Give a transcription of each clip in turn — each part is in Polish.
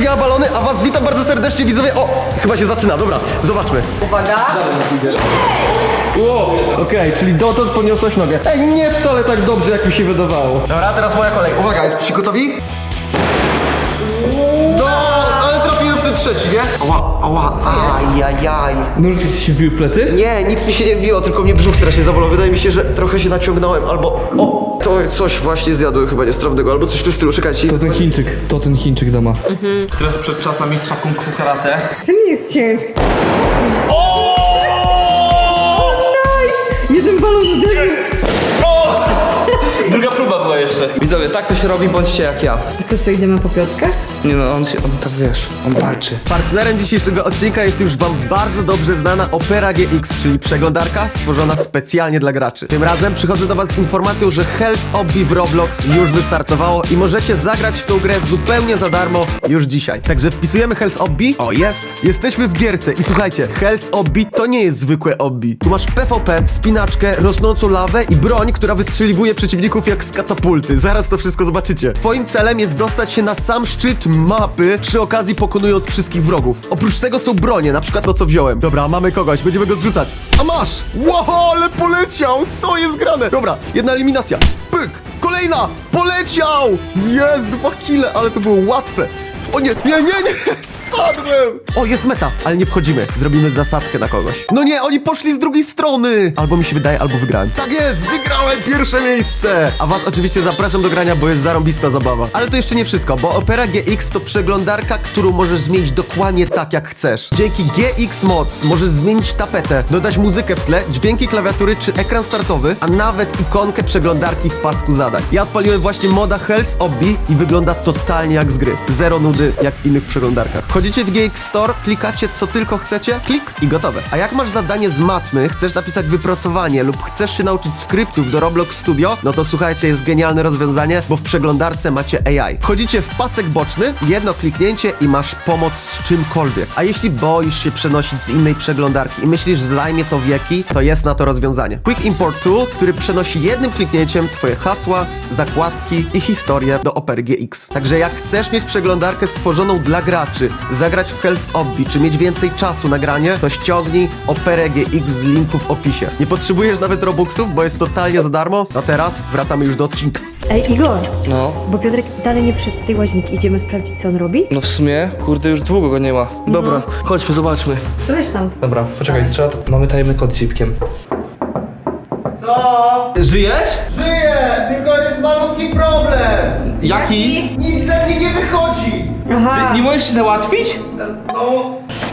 rozbijała balony, a was witam bardzo serdecznie widzowie. O, chyba się zaczyna, dobra, zobaczmy. Uwaga. Ło, okej, czyli dotąd podniosłaś nogę. Ej, nie wcale tak dobrze, jak mi się wydawało. Dobra, teraz moja kolej. Uwaga, jesteście gotowi? Trzeci, nie? Ała, ała, ajajaj. Nóż ci się wbił w plecy? Nie, nic mi się nie wbiło, tylko mnie brzuch strasznie zabolał. Wydaje mi się, że trochę się naciągnąłem, albo... O, to coś właśnie zjadłem chyba niestrawnego, albo coś w tym stylu, czekajcie. To ten Chińczyk, to ten Chińczyk dama. Teraz przed czas na mistrza kung fu karate. Tym nie jest ciężki. Nice! Jeden balon uderzył. Druga próba była jeszcze. Widzowie, tak to się robi, bądźcie jak ja. I to co, idziemy po piątkę? Nie no, on się, on tak wiesz, on walczy. Partnerem dzisiejszego odcinka jest już wam bardzo dobrze znana Opera GX, czyli przeglądarka stworzona specjalnie dla graczy. Tym razem przychodzę do was z informacją, że Hell's Obby w Roblox już wystartowało i możecie zagrać w tą grę zupełnie za darmo już dzisiaj. Także wpisujemy Hell's Obby. O, jest! Jesteśmy w gierce i słuchajcie, Hell's Obby to nie jest zwykłe obby. Tu masz PvP, wspinaczkę, rosnącą lawę i broń, która wystrzeliwuje przeciwników jak z katapulty. Zaraz to wszystko zobaczycie. Twoim celem jest dostać się na sam szczyt mapy, przy okazji pokonując wszystkich wrogów. Oprócz tego są bronie, na przykład to co wziąłem. Dobra, mamy kogoś, będziemy go zrzucać. A masz! Wow, ale poleciał! Co jest grane? Dobra, jedna eliminacja. Pyk! Kolejna! Poleciał! Jest, dwa kile, ale to było łatwe. O nie, nie, nie, nie, spadłem! O, jest meta, ale nie wchodzimy. Zrobimy zasadzkę na kogoś. No nie, oni poszli z drugiej strony! Albo mi się wydaje, albo wygrałem. Tak jest, wygrałem pierwsze miejsce! A was oczywiście zapraszam do grania, bo jest zarąbista zabawa. Ale to jeszcze nie wszystko, bo Opera GX to przeglądarka, którą możesz zmienić dokładnie tak, jak chcesz. Dzięki GX Mods możesz zmienić tapetę, dodać muzykę w tle, dźwięki klawiatury czy ekran startowy, a nawet ikonkę przeglądarki w pasku zadań. Ja odpaliłem właśnie moda Hell's Obby i wygląda totalnie jak z gry. Zero nudy, jak w innych przeglądarkach. Chodzicie w GX Store, klikacie co tylko chcecie, klik i gotowe. A jak masz zadanie z matmy, chcesz napisać wypracowanie lub chcesz się nauczyć skryptów do Roblox Studio, no to słuchajcie, jest genialne rozwiązanie, bo w przeglądarce macie AI. Wchodzicie w pasek boczny, jedno kliknięcie i masz pomoc z czymkolwiek. A jeśli boisz się przenosić z innej przeglądarki i myślisz, że zajmie to wieki, to jest na to rozwiązanie. Quick Import Tool, który przenosi jednym kliknięciem twoje hasła, zakładki i historię do Opery GX. Także jak chcesz mieć przeglądarkę stworzoną dla graczy, zagrać w Hell's Obby, czy mieć więcej czasu na granie, to ściągnij Operę GX z linku w opisie. Nie potrzebujesz nawet Robuxów, bo jest totalnie za darmo. A teraz wracamy już do odcinka. Ej, Igor, No. bo Piotrek dalej nie przyszedł z tej łazienki. Idziemy sprawdzić, co on robi? No w sumie, kurde, już długo go nie ma. Dobra, chodźmy, zobaczmy. To weź tam. Dobra, poczekaj, trzeba... Mamy tajemny kod z zipkiem. Co? Żyjesz? Żyję, tylko jest malutki problem. Jaki? Nic ze mnie nie wychodzi. Aha. Ty nie możesz się załatwić?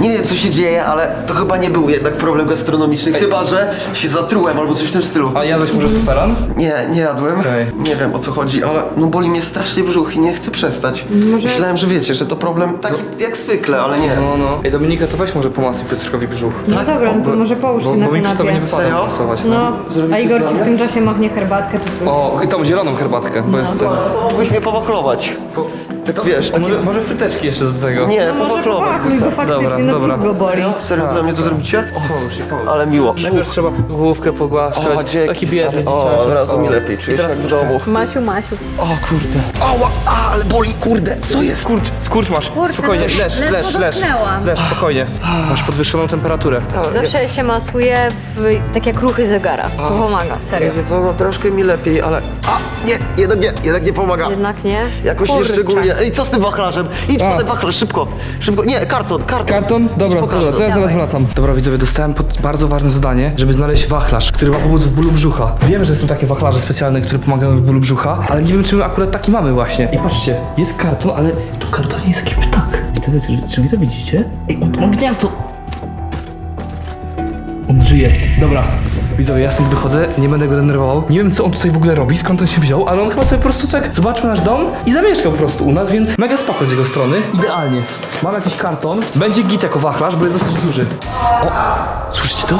Nie wiem co się dzieje, ale to chyba nie był jednak problem gastronomiczny, chyba że się zatrułem albo coś w tym stylu. A jadłeś może stoperan? Nie, nie jadłem. Okej. Nie wiem o co chodzi, ale no boli mnie strasznie brzuch i nie chcę przestać. Może- Myślałem, że wiecie, że to problem taki jak zwykle, ale nie. No, no. Ej, Dominika, to weź może pomasuj Piotrkowi brzuch. No dobra, no to może połóż się Bo, na bo mi przy tobie nie kanapie. wypada Serio? pasować. No, a Igor ci w tym czasie machnie herbatkę czy coś. O, i tą zieloną herbatkę, bo jest ten... Mógłbyś mnie powachlować. Tak wiesz, to taki... może, może fryteczki jeszcze do tego. Nie, No może powachlować. powachluj, bo faktycznie Dobra, no dobra. brzuch go boli. Serio dla mnie to zrobicie? Połóż się, połóż. Ale miło. Najpierw trzeba główkę pogłaskać. O, dzięki, Taki stary. biedny O, dzieciaczek. od razu mi O. lepiej, czuję I się teraz jak w domu. Masiu, Masiu. O kurde. Ała, a, ale boli, kurde, co jest? Skurcz, skurcz masz. Kurczę, spokojnie, coś leż, ledwo leż, leż. dotknęłam. Leż, spokojnie. Masz podwyższoną temperaturę. Zawsze się masuje w tak jak ruchy zegara. To pomaga, serio. Wiecie co, no troszkę mi lepiej, ale... A, nie, jednak nie, jednak nie pomaga. Jednak nie? Jakoś nie Kurczę. szczególnie. Ej, co z tym wachlarzem? Idź A. po ten wachlarz, szybko. Szybko. Nie, karton, karton. Karton? Dobra, po dobra, karton. zaraz, zaraz wracam. Dobra widzowie, dostałem pod bardzo ważne zadanie, żeby znaleźć wachlarz, który ma pomóc w bólu brzucha. Wiem, że są takie wachlarze specjalne, które pomagają w bólu brzucha, ale nie wiem, czy my akurat taki mamy właśnie. I patrzcie, jest karton, ale w tym kartonie jest jakiś ptak. Widzowie, czy, czy to widzicie? Ej, on ma gniazdo. On żyje. Dobra. Widzowie, ja stąd wychodzę, nie będę go denerwował. Nie wiem, co on tutaj w ogóle robi, skąd on się wziął, ale on chyba sobie po prostu tak zobaczył nasz dom i zamieszkał po prostu u nas, więc mega spoko z jego strony. Idealnie. Mam jakiś karton. Będzie git jako wachlarz, bo jest dosyć duży. O! Słyszycie to?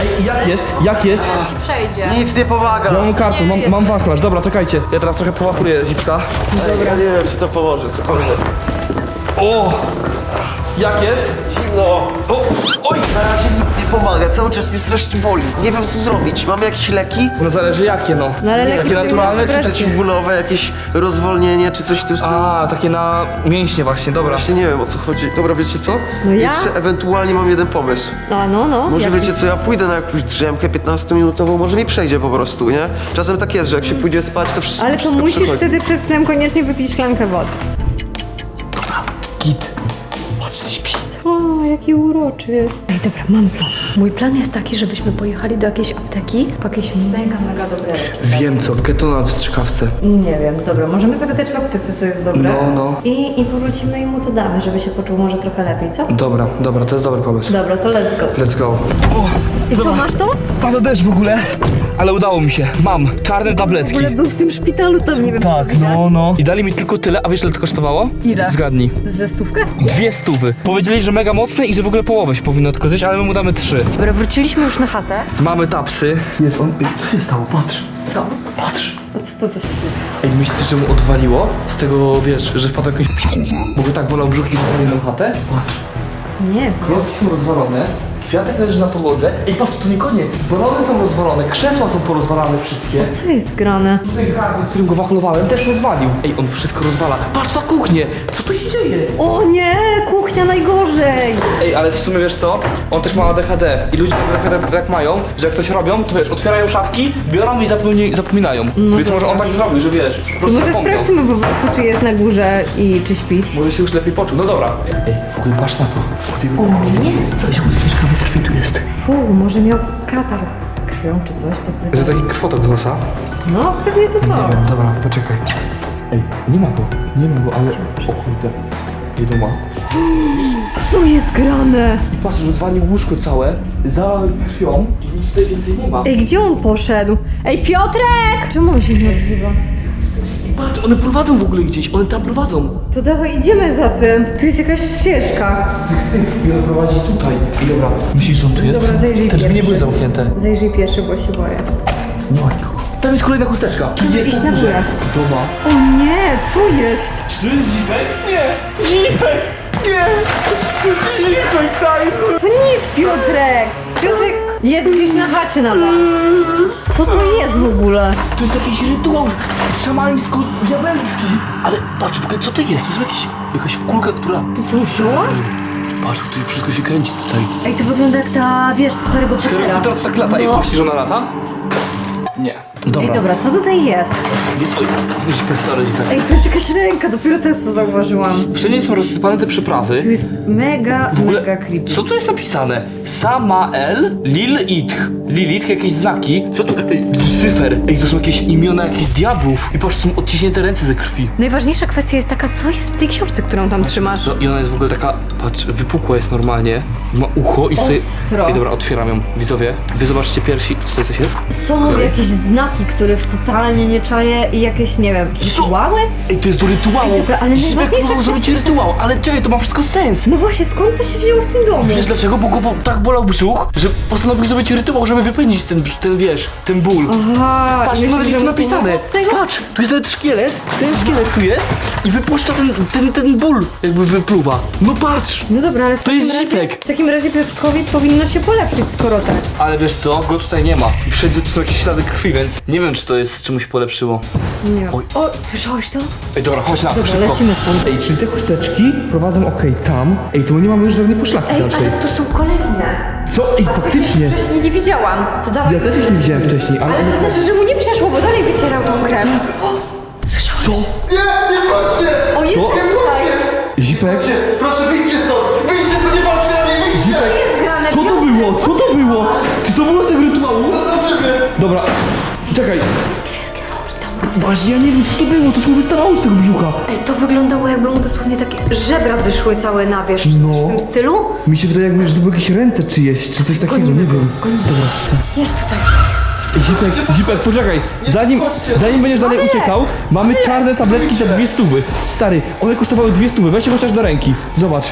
Ej, jak jest? Jak jest? Ci przejdzie. Nic nie pomaga. Ja mam karton, mam, mam wachlarz, dobra, czekajcie. Ja teraz trochę powachluję zipka. Ja nie wiem, czy to pomoże, spokojnie. O! Jak jest? Zimno. O, oj! Na razie nic nie pomaga, cały czas mnie strasznie boli. Nie wiem co zrobić. Mamy jakieś leki? No zależy jakie no. No ale leki Takie powinny naturalne czy brać- Przeciwbólowe, jakieś rozwolnienie czy coś w tym stylu? A, takie na mięśnie właśnie, dobra. Właśnie nie wiem o co chodzi. Dobra, wiecie co? No ja? Jeszcze ewentualnie mam jeden pomysł. No, no, no. Może wiecie co, ja pójdę na jakąś drzemkę 15-minutową, może mi przejdzie po prostu, nie? Czasem tak jest, że jak się pójdzie spać, to wszystko, Ale to wszystko musisz przychodzi. wtedy przed snem koniecznie wypić szklankę wody. Git. Jaki uroczy. Ej, dobra, mam plan. Mój plan jest taki, żebyśmy pojechali do jakiejś apteki po jakieś mega, mega dobre leki. Wiem co, ketona w strzykawce. Nie wiem, dobra, możemy zapytać w aptece, co jest dobre. No, no. I, I powrócimy i mu to damy, żeby się poczuł może trochę lepiej, co? Dobra, dobra, to jest dobry pomysł. Dobra, to let's go. Let's go. O, I co, masz to? pada deszcz w ogóle. Ale udało mi się. Mam czarne W tabletki. ogóle był w tym szpitalu, tam nie wiem, czy to Tak, widać. no, no. I dali mi tylko tyle, a wiesz ile to kosztowało? Ile? Zgadnij. Ze stówkę? Dwie stówy. Powiedzieli, że mega mocne i że w ogóle połowę się powinno tylko zjeść, ale my mu damy trzy. Dobra, wróciliśmy już na chatę. Mamy tapsy. Jest on. Ej, co się stało? Patrz. Co? Patrz. A co to za syf? Ej, myślisz, że mu odwaliło? Z tego, wiesz, że wpadł jakąś Bo go tak bolał brzuch i rozwalił nam chatę? Patrz. Nie wiem. Klocki są rozwalone, kwiatek leży na podłodze. Ej, patrz, to nie koniec. Balony są rozwalone, krzesła są porozwalane wszystkie. Co jest grane? Tutaj garnek, którym go wachlowałem, też rozwalił. Ej, on wszystko rozwala. Patrz na kuchnię! Co tu się dzieje? O nie, kuchnia najgorzej! Ej, ale w sumie wiesz co? On też ma ADHD i ludzie z ADHD tak mają, że jak coś robią, to wiesz, otwierają szafki, biorą i zapomni- zapominają. Więc może on tak zrobił, że wiesz, To może zapomniał. sprawdźmy po prostu, czy jest na górze i czy śpi. Może się już lepiej poczuł. No dobra. Ej, w ogóle patrz na to. O nie! Coś we krwi tu jest. Fu, może miał katar z krwią czy coś, tak Że wydaje. taki krwotok z nosa. No, pewnie to to. Nie wiem, dobra, poczekaj. Ej, nie ma go, nie ma go, ale... O kurde. Ile ma? Co jest grane? I patrz, rozwalił łóżko całe, zalał krwią i nic tutaj więcej nie ma. Ej, gdzie on poszedł? Ej, Piotrek! Czemu on się nie odzywa? Patrz, one prowadzą w ogóle gdzieś, one tam prowadzą. To dawaj, idziemy za tym. Tu jest jakaś ścieżka. I on prowadzi tutaj. I dobra, myślisz, że on tu jest? Dobra, zajrzyj Te drzwi nie pierwszy. były zamknięte. Zajrzyj pierwszy, bo ja się boję. Nie ma nikogo. Tam jest kolejna chusteczka. Jest iść na górę. Doma. O nie, co jest? Czy to jest zipek? Nie! Zipek! Nie! Zipek, daj! To nie jest Piotrek! Jest gdzieś na chacie na bank. Co to jest w ogóle? To jest jakiś rytuał szamańsko-diabelski. Ale patrz, w ogóle co to jest? To jest jakiś, jakaś kulka, która... To są zioła? Patrz, tutaj wszystko się kręci tutaj. Ej, to wygląda jak ta, wiesz, z Harry'ego Pottera. teraz tak lata, Ej, No. myślisz, że ona lata? Nie. Dobra. Ej, dobra, co tutaj jest? Jest, oj, zipek, sorry, zipek. Ej, tu jest jakaś ręka, dopiero teraz to zauważyłam. Wszędzie są rozsypane te przyprawy. Tu jest mega, W ogóle, mega creepy. co tu jest napisane? Samael Lilith. Lilith, jakieś znaki. Co tu? Ej, Lucyfer. Ej, to są jakieś imiona jakichś diabłów. I patrz, są odciśnięte ręce ze krwi. Najważniejsza kwestia jest taka, co jest w tej książce, którą tam trzymasz? Co? I ona jest w ogóle taka, patrz, wypukła jest normalnie. Ma ucho i tutaj... Ostro. Ej, dobra, otwieram ją. Widzowie, wy zobaczcie pierwsi. Tutaj coś jest? Są jakieś znaki, których totalnie nie czaję i jakieś, nie wiem, rytuały? Ej, to jest do rytuału. Ej, dobra, ale Zipek najważniejsza próbował zrobić kwestia- rytuał, ale czekaj, to ma wszystko sens. No właśnie, skąd to się wzięło w tym domu? Wiesz dlaczego? Bo go bo, tak bolał brzuch, że postanowił zrobić rytuał, żeby wypędzić ten, brz- ten wiesz, ten ból. Aha, Patrz, tu myślisz, nawet jest że mu napisane. pomogło od Tego? Patrz, tu jest nawet szkielet, ten szkielet tu jest i wypuszcza ten, ten, ten ból, jakby wypluwa. No patrz! No dobra, ale w To jest takim razie, zipek. w takim razie Piotrkowi powinno się polepszyć, skoro tak. Ale wiesz co, go tutaj nie ma i wszędzie tu są jakieś ślady krwi, więc nie wiem, czy to jest czymś polepszyło. Nie wiem. Oj. O, słyszałeś to? Ej, dobra, chodź na to, Dobra, szybko. lecimy stąd. Ej, czyli te chusteczki prowadzą okej tam. Ej, tu nie mamy już żadnej poszlaki Ej, dalszej. ale to są kolejne. Co? Ej, faktycznie. Wcześniej nie widziałam. To dawaj. Ja też ich nie widziałem wcześniej, ale... Ale to znaczy, że mu nie przeszło, bo dalej wycierał tą krew. O, słyszałeś? Co? Nie, nie wchodźcie! O, jest Co? tutaj. Zipek? Proszę wyjdźcie stąd! Wyjdźcie stąd, nie patrzcie na mnie, wyjdźcie! Zipek! jest grane? Co to było? Co to było? Czy to było z tego rytuału? Zostawcie mnie! Dobra, czekaj. Właśnie ja nie wiem co to było, coś mu wystawało z tego brzucha. Ej, to wyglądało jakby mu dosłownie takie żebra wyszły całe na wierzch, czy coś No. w tym stylu. Mi się wydaje jakby, że to były jakieś ręce czyjeś, czy coś takiego, nie wiem. Dobra, co? Jest tutaj. Zipek, Zipek, poczekaj. Zanim, zanim będziesz dalej uciekał, mamy czarne tabletki za dwie stówy. Stary, one kosztowały dwie stówy, weź je chociaż do ręki. Zobacz.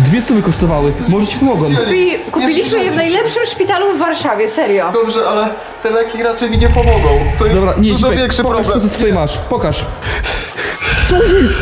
Dwie stówy kosztowały, może ci pomogą. Kupi, kupiliśmy je w najlepszym szpitalu w Warszawie, serio. Dobrze, ale te leki raczej mi nie pomogą. To jest Dobra, nie, dużo Zipek, większy pokaż to, problem. co tutaj masz. Pokaż.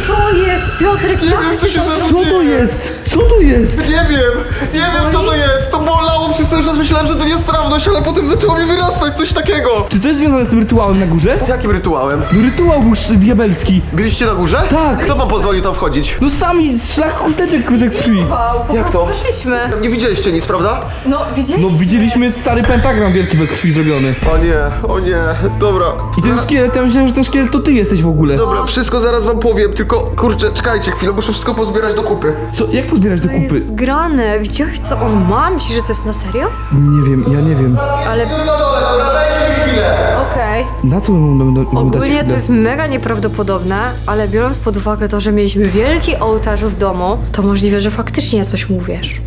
Co jest? Piotrek, Nie wiem, co się Co to jest? Co to jest? Nie wiem, nie wiem co to jest. To bolało przez cały czas. Myślałem, że to niestrawność, ale potem zaczęło mi wyrastać coś takiego. Czy to jest związane z tym rytuałem na górze? Z jakim rytuałem? No rytuał był sz- diabelski. Byliście na górze? Tak. Kto wam pozwolił tam wchodzić? No sami z szlak chusteczek kurde krwi. Wow, po Jak prostu to? Wyszliśmy. Nie widzieliście nic, prawda? No, widzieliśmy. No widzieliśmy stary pentagram wielki we krwi zrobiony. O nie, o nie, dobra. I ten szkielet, ja myślałem, że ten szkielet to ty jesteś w ogóle. Dobra, wszystko zaraz wam powiem, tylko kurczę, czekajcie chwilę, muszę wszystko pozbierać do kupy. Co, jak pozbierać do To kupy? jest grane. Widziałeś, co on ma? Myślisz, że to jest na serio? Nie wiem, ja nie wiem. Ale No dole, dobra, dajcie mi chwilę. okej. Na co mamy mamy dać Ogólnie chwilę? to jest mega nieprawdopodobne, ale biorąc pod uwagę to, że mieliśmy wielki ołtarz w domu, to możliwe, że faktycznie coś mu wiesz.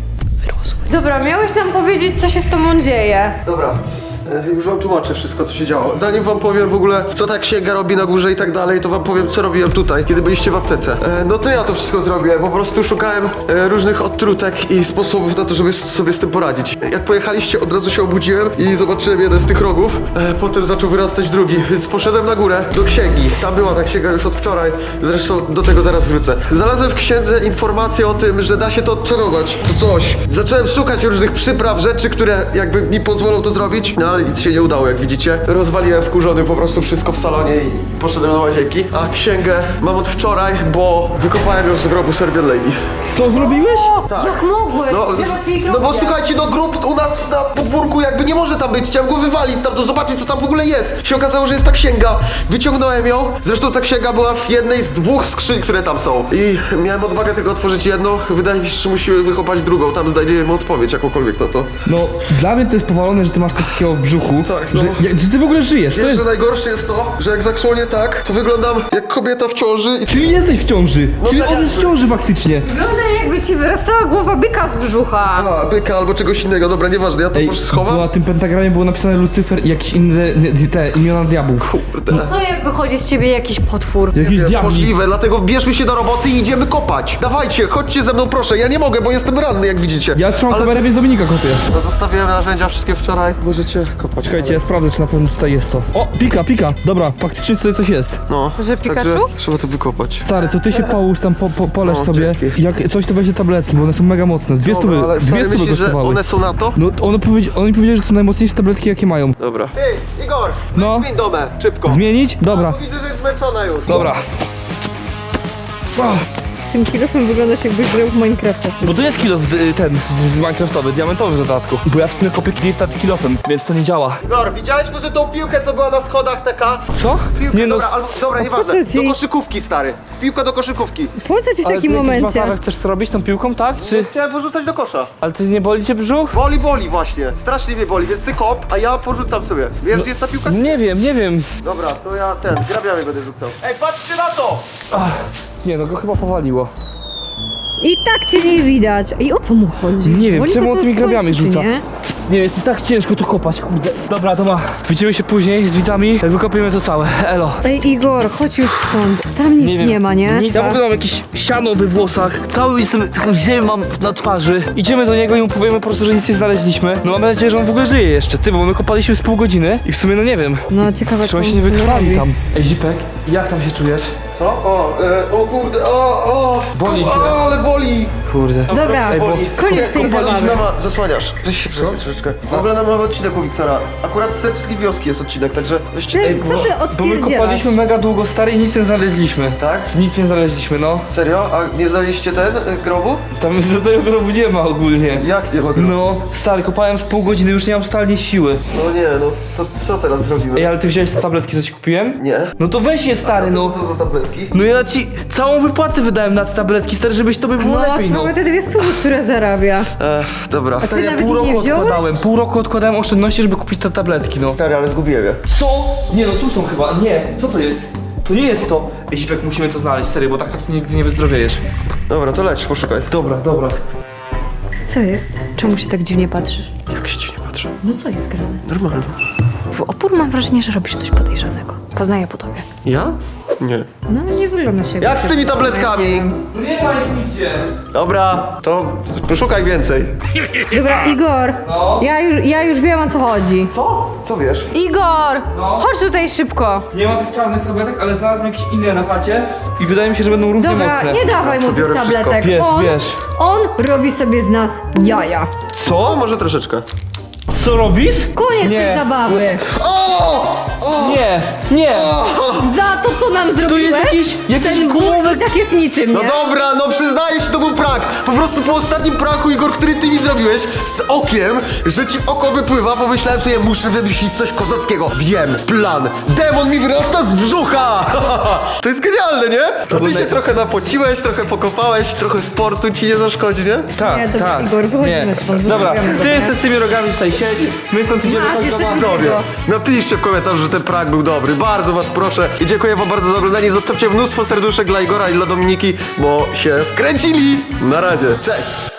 Wyrosło. Dobra, miałeś nam powiedzieć, co się z tobą dzieje. Dobra. E, Już wam tłumaczę wszystko, co się działo. Zanim wam powiem w ogóle, co tak księga robi na górze i tak dalej, to wam powiem, co robiłem tutaj, kiedy byliście w aptece. E, no to ja to wszystko zrobiłem. Po prostu szukałem e, różnych odtrutek i sposobów na to, żeby sobie z tym poradzić. Jak pojechaliście, od razu się obudziłem i zobaczyłem jeden z tych rogów. E, potem zaczął wyrastać drugi, więc poszedłem na górę do księgi. Tam była ta księga już od wczoraj. Zresztą do tego zaraz wrócę. Znalazłem w księdze informację o tym, że da się to odczarować. To coś. Zacząłem szukać różnych przypraw, rzeczy, które jakby mi pozwolą to zrobić, no ale nic się nie udało, jak widzicie. Rozwaliłem wkurzony po prostu wszystko w salonie i poszedłem na łazienki. A księgę mam od wczoraj, bo wykopałem ją z grobu Serbian Lady. Co zrobiłeś? Jak mogłeś? No, z, no bo słuchajcie, no grób u nas na podwórku jakby nie może tam być. Chciałem go wywalić stamtąd, zobaczyć co tam w ogóle jest. Się okazało, że jest ta księga. Wyciągnąłem ją. Zresztą ta księga była w jednej z dwóch skrzyń, które tam są. I miałem odwagę tylko otworzyć jedną. Wydaje mi się, że musimy wykopać drugą. Tam znajdziemy odpowiedź jakąkolwiek na to. No, dla mnie to jest powalone, że ty masz coś takiego w brzuchu. Tak, no. Że, jak, że ty w ogóle żyjesz, to Wiesz, jest... że najgorsze jest to, że jak zasłonię tak, to wyglądam jak kobieta w ciąży i Czyli jesteś w ciąży. No Czyli tak, on jest w ciąży faktycznie. Wygląda jakby ci wyrastała głowa byka z brzucha. A, byka albo czegoś innego. Dobra, nieważne, ja to może schowam. na tym pentagramie było napisane Lucyfer i jakieś inne nie, te imiona diabłów. Kurde. Co jak wychodzi z ciebie jakiś potwór? Jakiś diabli. Możliwe, dlatego bierzmy się do roboty i idziemy kopać. Dawajcie, chodźcie ze mną proszę. Ja nie mogę, bo jestem ranny, jak widzicie. Ja trzymam Ale- kamerę, więc Dominika kopie. No, zostawiłem narzędzia wszystkie wczoraj. Możecie kopać. Czekajcie, ja sprawdzę, czy na pewno tutaj jest to. O, pika, pika. Dobra, faktycznie tutaj coś jest. No, Że także Pikachu? trzeba to wykopać. Stary, to ty się połóż tam, po, po, poleż O, sobie. dzięki. Jak coś to weźcie tabletki, bo one są mega mocne. Dwie Dobra, stówy, ale dwie stary, stówy myślisz, że kosztowały. one są na to? No, one, powiedzi, oni powiedzieli, że to najmocniejsze tabletki, jakie mają. Dobra. Ty, Igor, No. zmień domę, szybko. Zmienić? Dobra. Bo widzę, że jest zmęczona już. Dobra. Z tym kilofem wyglądasz jakbyś grał w Minecrafta. Bo to jest kilo ten, z Minecraftowy, diamentowy w dodatku. Bo ja w sumie kopię klifta kilofem, więc to nie działa. Igor, widziałeś może tą piłkę, co była na schodach TK? Co? Piłkę, Nie no, dobra, albo, dobra, nieważne. ci? Do koszykówki, stary. Piłka do koszykówki. Po co ci w ale takim ty jakiś momencie? masażer chcesz to robić tą piłką, tak? Czy... Chciałem porzucać do kosza. Ale ty nie boli cię brzuch? Boli, boli właśnie. Strasznie mnie boli, więc ty kop, a ja porzucam sobie. Wiesz, gdzie jest ta piłka? Nie wiem, nie wiem. Dobra, to ja ten, grabiami będę rzucał. Ej, patrzcie na to! Nie no, go chyba powaliło. I tak cię nie widać. I o co mu chodzi? Nie wiem, Boli czemu go on tymi grabiami czy rzuca? Nie? Nie, jest mi tak ciężko to kopać, kurde. Dobra, to ma. Widzimy się później z widzami, jak wykopiemy to całe. Elo. Ej, Igor, chodź już stąd. Tam nic nie, wiem. ma, nie? Nic, ja w ogóle mam jakieś siano we włosach. Cały jestem, taką ziemię mam na twarzy. Idziemy do niego i mu powiemy po prostu, że nic nie znaleźliśmy. No mam nadzieję, że on w ogóle żyje jeszcze, ty, bo my kopaliśmy z pół godziny i w sumie no nie wiem. No, ciekawe, Czy on co się nie wykrwawi robi. tam. Ej, Zipek, jak tam się czujesz? Co? O, e, o kurde, o, o! Boli o, cię. ale boli! Kurde. Dobra, Ej, bo- koniec tej zabawy. Mama, zasłaniasz. Weź się troszeczkę. W ogóle nam mamy odcinek u Wiktora. Akurat z serbskiej wioski jest odcinek, także weźcie... Ty, co ty Bo my odpierdzielasz? kopaliśmy mega długo stary i nic nie znaleźliśmy. Tak? Nic nie znaleźliśmy, no. Serio? A nie znaleźliście ten e, grobu? Tam z tego grobu nie ma ogólnie. Jak nie ma grobu? No, stary, kopałem z pół godziny, już nie mam totalnie siły. No nie, no to co teraz zrobimy? Ej, ale ty wziąłeś te tabletki, co ci kupiłem? Nie. No to weź je, stary, Co no. są za tabletki? No ja ci całą wypłatę wydałem na te tabletki, stary, żebyś tobie było No, lepiej, no. całe te dwie stówy, które zarabia. Ech, dobra. Ty Ja nawet pół nie roku wziąłeś? odkładałem, pół roku odkładałem oszczędności, żeby kupić te tabletki, no. Stary, ale zgubiłem je. Co? Nie no, tu są chyba, nie, co to jest? To nie jest to. Ej, Zipek, musimy to znaleźć, serio, bo tak to nigdy nie wyzdrowiejesz. Dobra, to leć, poszukaj. Dobra, dobra. Co jest? Czemu się tak dziwnie patrzysz? Jak się dziwnie patrzę. No co jest grane? Normalnie. W opór mam wrażenie, że robisz coś podejrzanego. Poznaję po tobie. Ja? Nie. No nie wygląda się Jak z tymi tabletkami? No nie ma ich nigdzie. Dobra, to poszukaj więcej. Dobra, Igor, No. ja, już, ja już wiem o co chodzi. Co? Co wiesz? Igor, No. chodź tutaj szybko. Nie ma tych czarnych tabletek, ale znalazłem jakieś inne na chacie i wydaje mi się, że będą równie Dobra, mocne. nie dawaj mu tych biorę wszystko. tabletek. Bierz, on, bierz. on robi sobie z nas jaja. Co? może troszeczkę. Co robisz? Koniec Nie. tej zabawy. O! O! Nie, nie. Za to, co nam zrobiłeś, jakiś- jakiś ten ból i tak jest niczym, No nie? dobra, no przyznaję się, to był prank. Po prostu po ostatnim pranku, Igor, który ty mi zrobiłeś z okiem, że ci oko wypływa, pomyślałem sobie, muszę wymyślić coś kozackiego. Wiem, plan. Demon mi wyrasta z brzucha! to jest genialne, nie? No ty się trochę napociłeś, trochę pokopałeś, trochę sportu ci nie zaszkodzi, nie? Tak, Nie, dobra, tak. Igor, wychodzimy Nie. stąd, Dobra, zostawiamy go, ty nie? z tymi rogami tutaj siedź, my stąd idziemy Masz, do jeszcze drugi- Widzowie, napiszcie w komentarzu, że ten prank był dobry. Bardzo was proszę i dziękuję wam bardzo za oglądanie. Zostawcie mnóstwo serduszek dla Igora i dla Dominiki, bo się wkręcili. Na razie, cześć!